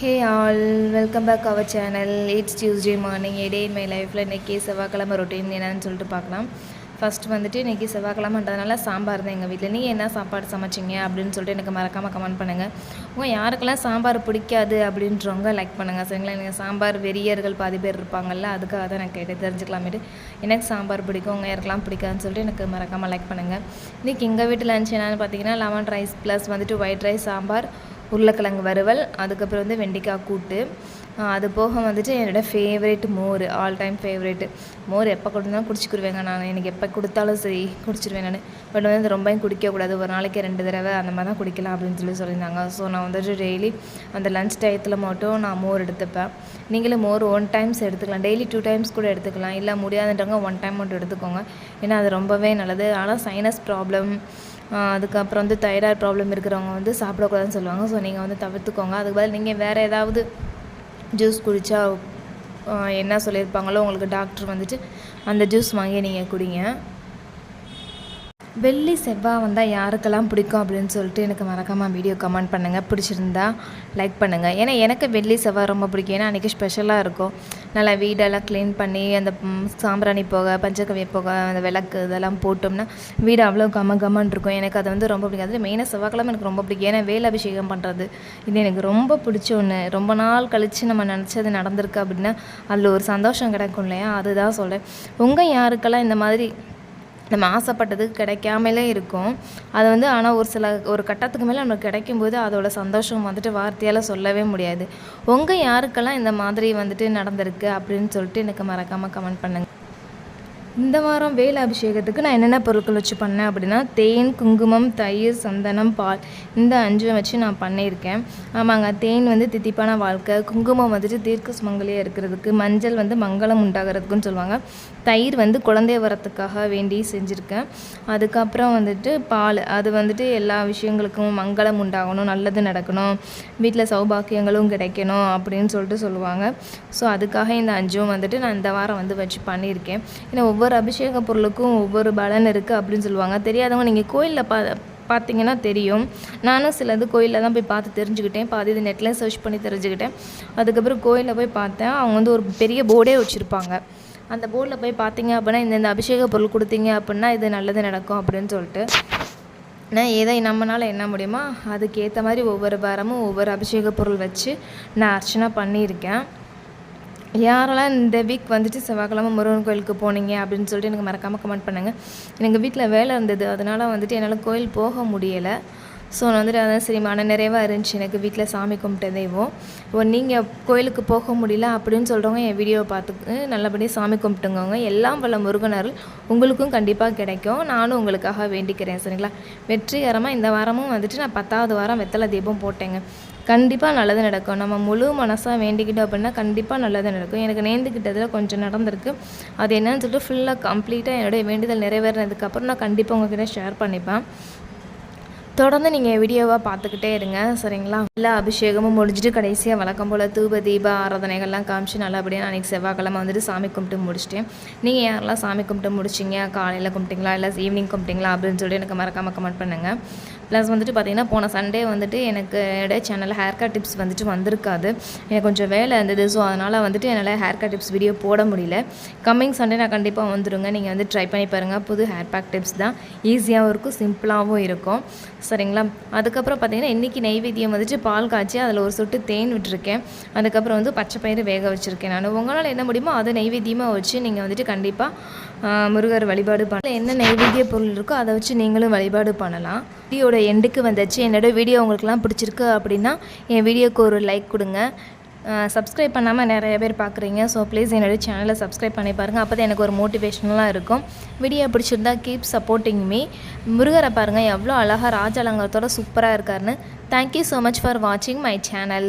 Hey all welcome back our channel it's Tuesday morning எடே in my லைஃப்பில் இன்றைக்கி செவ்வாய்க்கிழமை routine என்னன்னு சொல்லிட்டு பார்க்கலாம். ஃபர்ஸ்ட் வந்துட்டு இன்றைக்கி செவ்வாய்க்கிழமைன்றதுனால சாம்பார் தான் எங்கள் வீட்டில் நீங்கள் என்ன சாப்பாடு சமைச்சிங்க அப்படின்னு சொல்லிட்டு எனக்கு மறக்காமல் கமெண்ட் பண்ணுங்கள் உங்கள் யாருக்கெல்லாம் சாம்பார் பிடிக்காது அப்படின்றவங்க லைக் பண்ணுங்கள் சரிங்களா? எனக்கு சாம்பார் வெறியர்கள் பாதி பேர் இருப்பாங்கள்ல அதுக்காக தான் நான் கேட்டு தெரிஞ்சுக்கலாமேட்டு எனக்கு சாம்பார் பிடிக்கும் உங்கள் யாருக்கெல்லாம் பிடிக்காதுன்னு சொல்லிட்டு எனக்கு மறக்காமல் லைக் பண்ணுங்கள் இன்றைக்கி எங்கள் வீட்டில் லஞ்ச் என்னென்னு பார்த்தீங்கன்னா லெமன் ரைஸ் ப்ளஸ் வந்துட்டு ஒயிட் ரைஸ் சாம்பார். உருளைக்கிழங்கு வறுவல் அதுக்கப்புறம் வந்து வெண்டைக்காய் கூட்டு அது போக வந்துட்டு என்னோடய ஃபேவரேட் மோர் ஆல் டைம் ஃபேவரேட்டு மோர் எப்போ கொடுத்தாலும் குடிச்சிக்கிருவேங்க நான். எனக்கு எப்போ கொடுத்தாலும் சரி குடிச்சிருவேன் நான். பட் வந்து ரொம்பவும் குடிக்கக்கூடாது. ஒரு நாளைக்கு ரெண்டு தடவை அந்த மாதிரி தான் குடிக்கலாம் அப்படின்னு சொல்லி சொல்லியிருந்தாங்க. ஸோ நான் வந்துட்டு டெய்லி அந்த லஞ்ச் டயத்தில் மட்டும் நான் மோர் எடுத்துப்பேன். நீங்களும் மோர் ஒன் டைம்ஸ் எடுத்துக்கலாம். டெய்லி டூ டைம்ஸ் கூட எடுத்துக்கலாம். இல்லை முடியாதுன்றவங்க ஒன் டைம் மட்டும் எடுத்துக்கோங்க. ஏன்னா அது ரொம்பவே நல்லது. ஆனால் சைனஸ் ப்ராப்ளம் அதுக்கப்புறம் வந்து தைராய்டு ப்ராப்ளம் இருக்கிறவங்க வந்து சாப்பிடக்கூடாதுன்னு சொல்லுவாங்க. ஸோ நீங்கள் வந்து தவிர்த்துக்கோங்க. அதுக்கு பதில் நீங்கள் வேறு ஏதாவது ஜூஸ் குடித்தா என்ன சொல்லியிருப்பாங்களோ உங்களுக்கு டாக்டர் வந்துட்டு அந்த ஜூஸ் வாங்கி நீங்கள் குடிங்க. வெள்ளி செவ்வாய் வந்தால் யாருக்கெல்லாம் பிடிக்கும் அப்படின்னு சொல்லிட்டு எனக்கு மறக்காமல் வீடியோ கமெண்ட் பண்ணுங்கள் பிடிச்சிருந்தா லைக் பண்ணுங்கள் ஏன்னா எனக்கு வெள்ளி செவ்வாய் ரொம்ப பிடிக்கும். ஏன்னா அன்றைக்கி ஸ்பெஷலாக இருக்கும். நல்லா வீடெல்லாம் க்ளீன் பண்ணி அந்த சாம்பிராணி போக பஞ்சகவிய போக அந்த விளக்கு இதெல்லாம் போட்டோம்னா வீடு அவ்வளோ கம கமன் இருக்கும். எனக்கு அது வந்து ரொம்ப பிடிக்கும். அது மெயினாக செவ்வாய்க்கிழமை எனக்கு ரொம்ப பிடிக்கும். ஏன்னா வேல் அபிஷேகம் பண்ணுறது இது எனக்கு ரொம்ப பிடிச்ச ஒன்று ரொம்ப நாள் கழித்து நம்ம நினச்சது நடந்திருக்கு அப்படின்னா அதில் ஒரு சந்தோஷம் கிடைக்கும் இல்லையா? அதுதான் சொல்கிறேன் உங்கள் யாருக்கெல்லாம் இந்த மாதிரி நம்ம ஆசைப்பட்டது கிடைக்காமலே இருக்கும். அது வந்து ஆனால் ஒரு சில ஒரு கட்டத்துக்கு மேலே நமக்கு கிடைக்கும்போது அதோட சந்தோஷம் வந்துட்டு வார்த்தையால் சொல்லவே முடியாது. உங்கள் யாருக்கெல்லாம் இந்த மாதிரி வந்துட்டு நடந்திருக்கு அப்படின்னு சொல்லிட்டு எனக்கு மறக்காமல் கமெண்ட் பண்ணுங்கள் இந்த வாரம் வேலை அபிஷேகத்துக்கு நான் என்னென்ன பொருட்கள் வச்சு பண்ணேன் அப்படின்னா தேன் குங்குமம் தயிர் சந்தனம் பால் இந்த அஞ்சும் வச்சு நான் பண்ணியிருக்கேன். ஆமாங்க தேன் வந்து தித்திப்பான வாழ்க்கை. குங்குமம் வந்துட்டு தீர்க்க சுமங்கலியாக இருக்கிறதுக்கு மஞ்சள் வந்து மங்களம் உண்டாகிறதுக்குன்னு சொல்லுவாங்க. தயிர் வந்து குழந்தை வரத்துக்காக வேண்டி செஞ்சுருக்கேன். அதுக்கப்புறம் வந்துட்டு பால் அது வந்துட்டு எல்லா விஷயங்களுக்கும் மங்களம் உண்டாகணும் நல்லது நடக்கணும் வீட்டில் சௌபாக்கியங்களும் கிடைக்கணும் அப்படின்னு சொல்லிட்டு சொல்லுவாங்க. ஸோ அதுக்காக இந்த அஞ்சும் வந்துட்டு நான் இந்த வாரம் வந்து வச்சு பண்ணியிருக்கேன். ஏன்னா ஒவ்வொரு அபிஷேக பொருளுக்கும் ஒவ்வொரு பலன் இருக்குது அப்படின்னு சொல்லுவாங்க. தெரியாதவங்க நீங்கள் கோயிலில் பா பார்த்தீங்கன்னா தெரியும். நானும் சிலது கோயிலில் தான் போய் பார்த்து தெரிஞ்சுக்கிட்டேன். பாதி இது நெட்டில் சர்ச் பண்ணி தெரிஞ்சுக்கிட்டேன். அதுக்கப்புறம் கோயிலில் போய் பார்த்தேன். அவங்க வந்து ஒரு பெரிய போர்டே வச்சுருப்பாங்க. அந்த போர்டில் போய் பார்த்தீங்க அப்படின்னா இந்த இந்த அபிஷேக பொருள் கொடுத்தீங்க அப்படின்னா இது நல்லது நடக்கும் அப்படின்னு சொல்லிட்டு. நான் எதை நம்மளால் என்ன முடியுமோ அதுக்கேற்ற மாதிரி ஒவ்வொரு வாரமும் ஒவ்வொரு அபிஷேக பொருள் வச்சு நான் அர்ச்சனை பண்ணியிருக்கேன். யாரெல்லாம் இந்த வீக் வந்துட்டு செவ்வாய்க்கிழமை முருகன் கோயிலுக்கு போனீங்க அப்படின்னு சொல்லிட்டு எனக்கு மறக்காமல் கமெண்ட் பண்ணுங்கள் எனக்கு வீட்டில் வேலை இருந்தது. அதனால் வந்துட்டு என்னால் கோயில் போக முடியலை. ஸோ நான் வந்துட்டு அதான் சரி மன நிறைவாக இருந்துச்சு. எனக்கு வீட்டில் சாமி கும்பிட்ட தெய்வம் இப்போ நீங்கள் கோயிலுக்கு போக முடியல அப்படின்னு சொல்கிறவங்க என் வீடியோவை பார்த்து நல்லபடியாக சாமி கும்பிட்டுங்கோங்க. எல்லாம் வல்ல முருகனர்கள் உங்களுக்கும் கண்டிப்பாக கிடைக்கும். நானும் உங்களுக்காக வேண்டிக்கிறேன் சரிங்களா? வெற்றிகரமாக இந்த வாரமும் வந்துட்டு நான் பத்தாவது வாரம் வெத்தலை தீபம் போட்டேங்க. கண்டிப்பாக நல்லது நடக்கும். நம்ம முழு மனசாக வேண்டிக்கிட்டோம் அப்படின்னா கண்டிப்பாக நல்லது நடக்கும். எனக்கு நேர்ந்துக்கிட்டதில் கொஞ்சம் நடந்திருக்கு. அது என்னன்னு சொல்லிட்டு ஃபுல்லாக கம்ப்ளீட்டாக என்னுடைய வேண்டுதல் நிறைவேறினதுக்கப்புறம் நான் கண்டிப்பாக உங்ககிட்ட ஷேர் பண்ணிப்பேன். தொடர்ந்து நீங்கள் வீடியோவாக பார்த்துக்கிட்டே இருங்க. சரிங்களா? எல்லா அபிஷேகமும் முடிஞ்சுட்டு கடைசியாக வழக்கம் போல் தூப தீப ஆராதனைகள்லாம் காமிச்சு நல்லபடியாக நான் அன்றைக்கி செவ்வாய்க்கிழமை வந்துட்டு சாமி கும்பிட்டு முடிச்சிட்டேன். நீங்கள் யாரெல்லாம் சாமி கும்பிட்டு முடிச்சிங்க? காலையில் கும்பிட்டிங்களா? இல்லை ஈவினிங் கும்பிட்டிங்களா? அப்படின்னு சொல்லிட்டு எனக்கு மறக்காமல் கமெண்ட் பண்ணுங்கள் ப்ளஸ் வந்துட்டு பார்த்தீங்கன்னா போன சண்டே வந்துட்டு எனக்கு என்னோடய சேனலில் ஹேர் கட் டிப்ஸ் வந்துட்டு வந்திருக்காது. எனக்கு கொஞ்சம் வேலை இருந்தது ஸோ அதனால் வந்துட்டு என்னால் ஹேர் கட் டிப்ஸ் வீடியோ போட முடியல. கம்மிங் சண்டே நான் கண்டிப்பாக வந்துடுங்க நீங்கள் வந்து ட்ரை பண்ணி பாருங்கள் புது ஹேர் பேக் டிப்ஸ் தான் ஈஸியாகவும் இருக்கும் சிம்பிளாகவும் இருக்கும். சரிங்களா? அதுக்கப்புறம் பார்த்தீங்கன்னா இன்றைக்கி நெய்வேத்தியம் வந்துட்டு பால் காய்ச்சி அதில் ஒரு சொட்டு தேன் விட்டுருக்கேன். அதுக்கப்புறம் வந்து பச்சை பயிறு வேக வச்சுருக்கேன் நான். உங்களால் என்ன முடியுமோ அதை நெய்வேத்தியமாக வச்சு நீங்கள் வந்துட்டு கண்டிப்பாக முருகர் வழிபாடு பண்ண என்ன நெய்வேத்திய பொருள் இருக்கோ அதை வச்சு நீங்களும் வழிபாடு பண்ணலாம். வீடியோட எண்டுக்கு வந்தாச்சு. என்னோட வீடியோ உங்களுக்குலாம் பிடிச்சிருக்கு அப்படின்னா என் வீடியோக்கு ஒரு லைக் கொடுங்க. சப்ஸ்கிரைப் பண்ணாமல் நிறைய பேர் பார்க்குறீங்க. ஸோ ப்ளீஸ் என்னோடய சேனலை சப்ஸ்கிரைப் பண்ணி பாருங்கள் அப்போ தான் எனக்கு ஒரு மோட்டிவேஷனலாக இருக்கும். வீடியோ பிடிச்சிருந்தா கீப் சப்போர்ட்டிங் மீ முருகரை பாருங்கள் எவ்வளோ அழகாக ராஜ அலங்காரத்தோட சூப்பராக இருக்காருன்னு thank you so much for வாட்சிங் மை சேனல்